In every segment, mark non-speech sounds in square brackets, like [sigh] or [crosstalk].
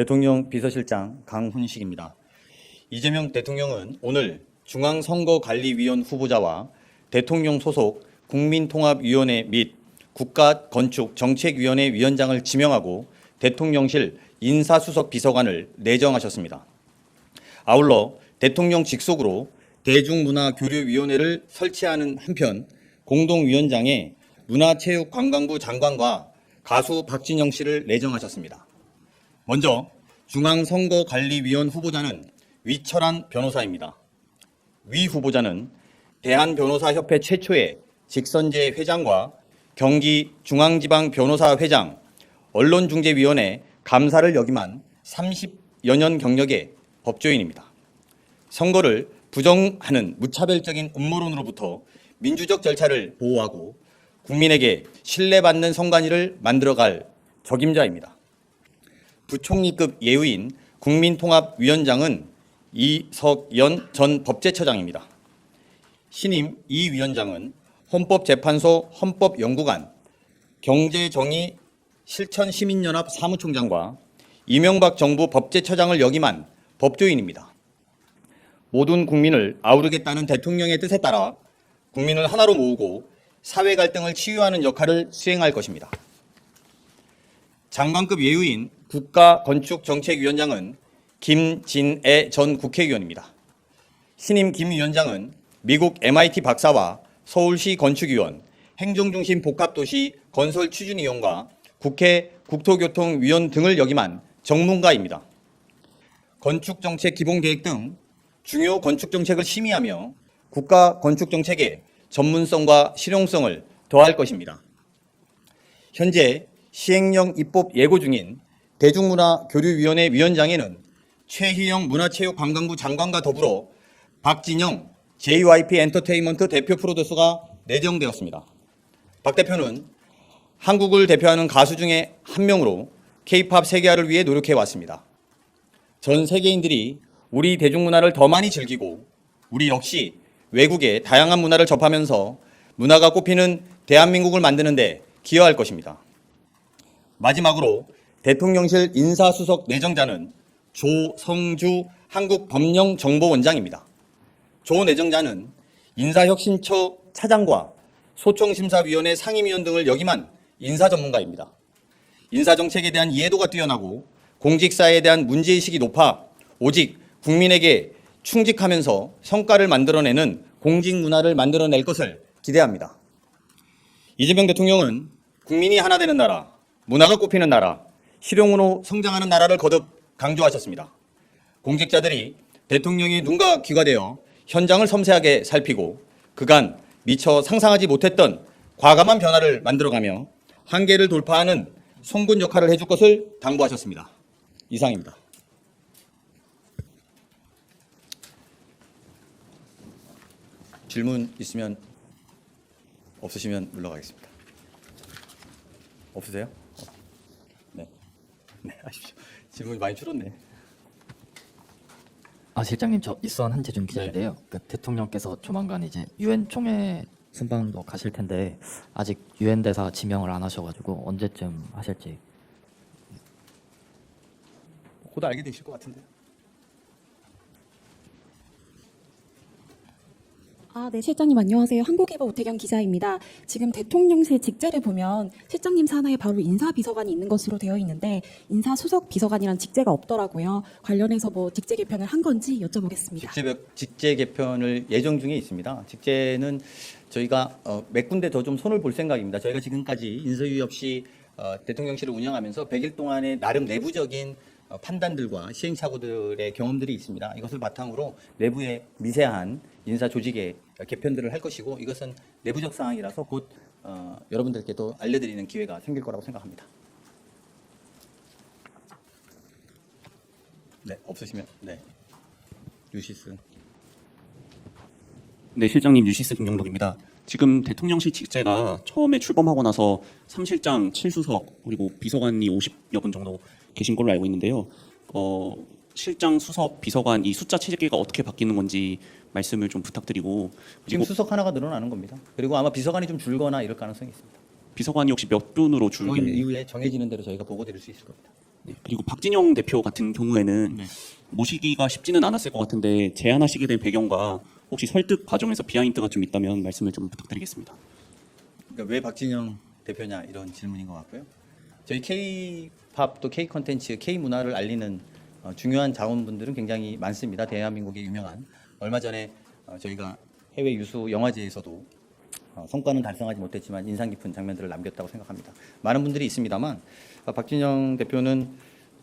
대통령 비서실장 강훈식입니다. 이재명 대통령은 오늘 중앙선거관리위원 후보자와 대통령 소속 국민통합위원회 및 국가건축정책위원회 위원장을 지명하고 대통령실 인사수석 비서관을 내정하셨습니다. 아울러 대통령 직속으로 대중문화교류위원회를 설치하는 한편 공동위원장에 문화체육관광부 장관과 가수 박진영 씨를 내정하셨습니다. 먼저 중앙선거관리위원 후보자는 위철한 변호사입니다. 위 후보자는 대한변호사협회 최초의 직선제 회장과 경기 중앙지방변호사 회장, 언론중재위원회 감사를 역임한 30여 년 경력의 법조인입니다. 선거를 부정하는 무차별적인 음모론으로부터 민주적 절차를 보호하고 국민에게 신뢰받는 선관위를 만들어갈 적임자입니다. 부총리급 예우인 국민통합위원장은 이석연 전 법제처장입니다. 신임 이 위원장은 헌법재판소 헌법연구관, 경제정의 실천시민연합 사무총장과 이명박 정부 법제처장을 역임한 법조인입니다. 모든 국민을 아우르겠다는 대통령의 뜻에 따라 국민을 하나로 모으고 사회 갈등을 치유하는 역할을 수행할 것입니다. 장관급 예우인 국가건축정책위원장은 김진애 전 국회의원입니다. 신임 김 위원장은 미국 MIT 박사와 서울시 건축위원, 행정중심 복합도시 건설 추진위원과 국회 국토교통위원 등을 역임한 전문가입니다. 건축정책 기본계획 등 중요 건축정책을 심의하며 국가 건축정책의 전문성과 실용성을 더할 것입니다. 현재 시행령 입법 예고 중인 대중문화교류위원회 위원장에는 최희영 문화체육관광부 장관과 더불어 박진영 JYP 엔터테인먼트 대표 프로듀서가 내정되었습니다. 박 대표는 한국을 대표하는 가수 중에 한 명으로 K-팝 세계화를 위해 노력해 왔습니다. 전 세계인들이 우리 대중문화를 더 많이 즐기고 우리 역시 외국의 다양한 문화를 접하면서 문화가 꽃피는 대한민국을 만드는데 기여할 것입니다. 마지막으로 대통령실 인사수석 내정자는 조성주 한국법령정보원장입니다. 조 내정자는 인사혁신처 차장과 소총심사위원회 상임위원 등을 역임한 인사 전문가입니다. 인사정책에 대한 이해도가 뛰어나고 공직사에 대한 문제의식이 높아 오직 국민에게 충직하면서 성과를 만들어내는 공직 문화를 만들어낼 것을 기대합니다. 이재명 대통령은 국민이 하나 되는 나라, 문화가 꽃피는 나라, 실용으로 성장하는 나라를 거듭 강조하셨습니다. 공직자들이 대통령의 눈과 귀가 되어 현장을 섬세하게 살피고 그간 미처 상상하지 못했던 과감한 변화를 만들어가며 한계를 돌파하는 송군 역할을 해줄 것을 당부하셨습니다. 이상입니다. 질문 있으면 없으시면 물러가겠습니다. 없으세요? 어. 네. 네, 하십시오. 질문이 많이 줄었네. 아 실장님 저 이수원 한재준 기자인데요. 그 대통령께서 조만간 이제 유엔 총회 순방도 가실 텐데 아직 유엔 대사 지명을 안 하셔가지고 언제쯤 하실지 곧 알게 되실 것 같은데요. 아, 네, 실장님 안녕하세요. 한국일보 오태경 기자입니다. 지금 대통령실 직제를 보면 실장님 산하에 바로 인사비서관이 있는 것으로 되어 있는데 인사수석 비서관이란 직제가 없더라고요. 관련해서 뭐 직제 개편을 한 건지 여쭤보겠습니다. 직제, 직제 개편을 예정 중에 있습니다. 직제는 저희가 어, 몇 군데 더 좀 손을 볼 생각입니다. 저희가 지금까지 인서유 없이 어, 대통령실을 운영하면서 100일 동안의 나름 내부적인 어, 판단들과 시행착오들의 경험들이 있습니다. 이것을 바탕으로 내부의 미세한 인사 조직의 개편들을 할 것이고 이것은 내부적 상황이라서 곧 어, 여러분들께도 알려드리는 기회가 생길 거라고 생각합니다. 네, 없으시면 네. 유시스. 네, 실장님 유시스 김영덕입니다. 지금 대통령실 직제가 처음에 출범하고 나서 3실장, 7수석 그리고 비서관이 50여 분 정도 계신 걸로 알고 있는데요. 어, 실장, 수석, 비서관 이 숫자 체계가 어떻게 바뀌는 건지 말씀을 좀 부탁드리고 지금 그리고 수석 하나가 늘어나는 겁니다. 그리고 아마 비서관이 좀 줄거나 이럴 가능성이 있습니다. 비서관이 혹시 몇 분으로 그 줄긴 이후에 정해지는 대로 저희가 보고 드릴 수 있을 겁니다. 네, 그리고 박진영 대표 같은 경우에는 네. 모시기가 쉽지는 않았을 것 같은데 제안하시게 된 배경과 혹시 설득 과정에서 비하인드가 좀 있다면 말씀을 좀 부탁드리겠습니다. 그러니까 왜 박진영 대표냐 이런 질문인 것 같고요. 저희 K- 팝또 K 컨텐츠, K 문화를 알리는 어, 중요한 자원분들은 굉장히 많습니다. 대한민국의 유명한 얼마 전에 어, 저희가 해외 유수 영화제에서도 어, 성과는 달성하지 못했지만 인상 깊은 장면들을 남겼다고 생각합니다. 많은 분들이 있습니다만 어, 박진영 대표는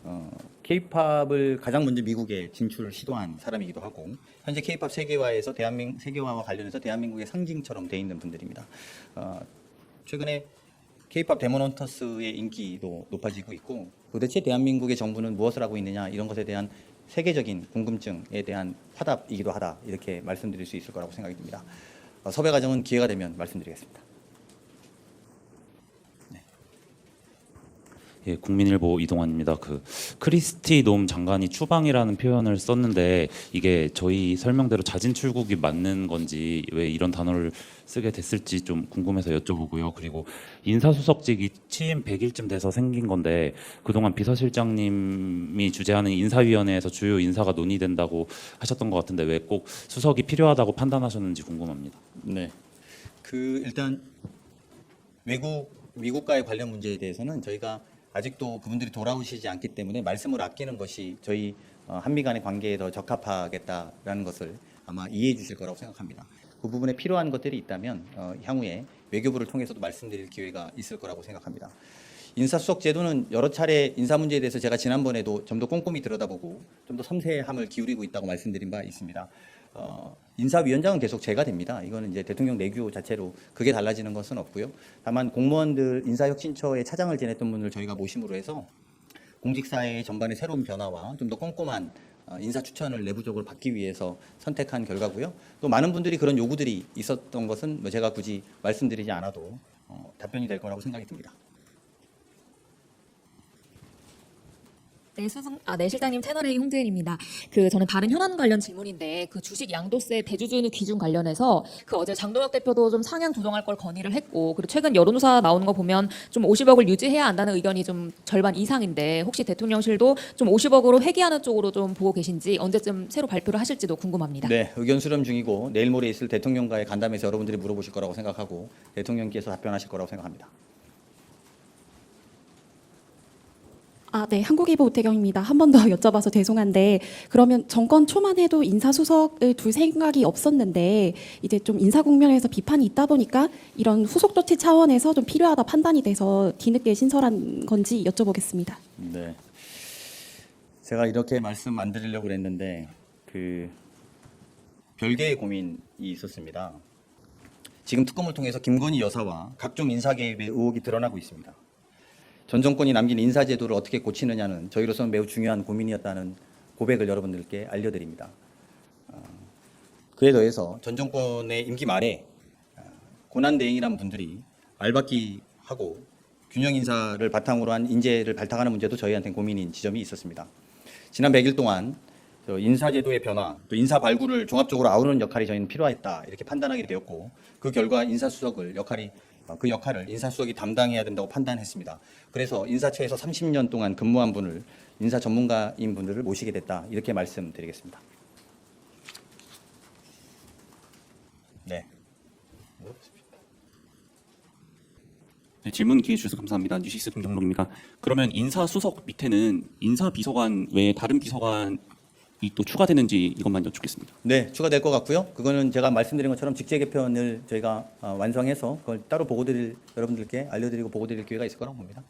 어, K-팝을 가장 먼저 미국에 진출을 시도한 사람이기도 하고 현재 K-팝 세계화에서 대한민국 세계화와 관련해서 대한민국의 상징처럼 돼 있는 분들입니다. 어, 최근에 K-팝 데모넌터스의 인기도 높아지고 있고 도대체 대한민국의 정부는 무엇을 하고 있느냐 이런 것에 대한 세계적인 궁금증에 대한 화답이기도 하다 이렇게 말씀드릴 수 있을 거라고 생각이 듭니다. 어, 섭외 과정은 기회가 되면 말씀드리겠습니다. 예, 국민일보 이동환입니다. 그 크리스티 놈 장관이 추방이라는 표현을 썼는데 이게 저희 설명대로 자진 출국이 맞는 건지 왜 이런 단어를 쓰게 됐을지 좀 궁금해서 여쭤보고요. 그리고 인사수석직이 취임 100일쯤 돼서 생긴 건데 그동안 비서실장님이 주재하는 인사위원회에서 주요 인사가 논의된다고 하셨던 것 같은데 왜 꼭 수석이 필요하다고 판단하셨는지 궁금합니다. 네. 그 일단 외국 미국과의 관련 문제에 대해서는 저희가 아직도 그분들이 돌아오시지 않기 때문에 말씀을 아끼는 것이 저희 어, 한미 간의 관계에 더 적합하겠다라는 것을 아마 이해해 주실 거라고 생각합니다. 그 부분에 필요한 것들이 있다면 어, 향후에 외교부를 통해서도 말씀드릴 기회가 있을 거라고 생각합니다. 인사수석 제도는 여러 차례 인사 문제에 대해서 제가 지난번에도 좀 더 꼼꼼히 들여다보고 좀 더 섬세함을 기울이고 있다고 말씀드린 바 있습니다. 어, 인사위원장은 계속 제가 됩니다. 이거는 이제 대통령 내규 자체로 그게 달라지는 것은 없고요. 다만 공무원들 인사혁신처의 차장을 지냈던 분을 저희가 모심으로 해서 공직사회의 전반의 새로운 변화와 좀 더 꼼꼼한 어, 인사 추천을 내부적으로 받기 위해서 선택한 결과고요. 또 많은 분들이 그런 요구들이 있었던 것은 뭐 제가 굳이 말씀드리지 않아도 어, 답변이 될 거라고 생각이 듭니다. 네, 수석, 아, 네, 실장님 채널A 홍재일입니다. 그, 저는 다른 현안 관련 질문인데, 그 주식 양도세 대주주 기준 관련해서, 그 어제 장동혁 대표도 좀 상향 조정할 걸 건의를 했고, 그리고 최근 여론조사 나오는 거 보면 좀 50억을 유지해야 한다는 의견이 좀 절반 이상인데, 혹시 대통령실도 좀 50억으로 회귀하는 쪽으로 좀 보고 계신지, 언제쯤 새로 발표를 하실지도 궁금합니다. 네, 의견 수렴 중이고 내일 모레 있을 대통령과의 간담회에서 여러분들이 물어보실 거라고 생각하고 대통령께서 답변하실 거라고 생각합니다. 아, 네. 한국일보 오태경입니다. 한 번 더 [laughs] 여쭤봐서 죄송한데 그러면 정권 초만 해도 인사수석을 둘 생각이 없었는데 이제 좀 인사 국면에서 비판이 있다 보니까 이런 후속 조치 차원에서 좀 필요하다 판단이 돼서 뒤늦게 신설한 건지 여쭤보겠습니다. 네. 제가 이렇게 말씀 안 드리려고 그랬는데 그 별개의 고민이 있었습니다. 지금 특검을 통해서 김건희 여사와 각종 인사 개입의 의혹이 드러나고 있습니다. 전 정권이 남긴 인사 제도를 어떻게 고치느냐는 저희로서는 매우 중요한 고민이었다는 고백을 여러분들께 알려드립니다. 어, 그에 더해서 전 정권의 임기 말에 어, 고난 대행이라는 분들이 알박기 하고 균형 인사를 바탕으로 한 인재를 발탁하는 문제도 저희한테 고민인 지점이 있었습니다. 지난 100일 동안 저 인사제도의 변화, 또 인사 발굴을 종합적으로 아우르는 역할이 저희는 필요했다 이렇게 판단하게 되었고 그 결과 인사수석을 역할이 어, 그 역할을 인사수석이 담당해야 된다고 판단했습니다. 그래서 인사처에서 30년 동안 근무한 분을 인사 전문가인 분들을 모시게 됐다 이렇게 말씀드리겠습니다. 네. 네, 질문 기회 주셔서 감사합니다. 뉴시스 김정록입니다. 그러면 인사수석 밑에는 인사비서관 외에 다른 비서관이 또 추가되는지 이것만 여쭙겠습니다. 네, 추가될 것 같고요. 그거는 제가 말씀드린 것처럼 직제 개편을 저희가 어, 완성해서 그걸 따로 보고 드릴 여러분들께 알려드리고 보고 드릴 기회가 있을 거라고 봅니다.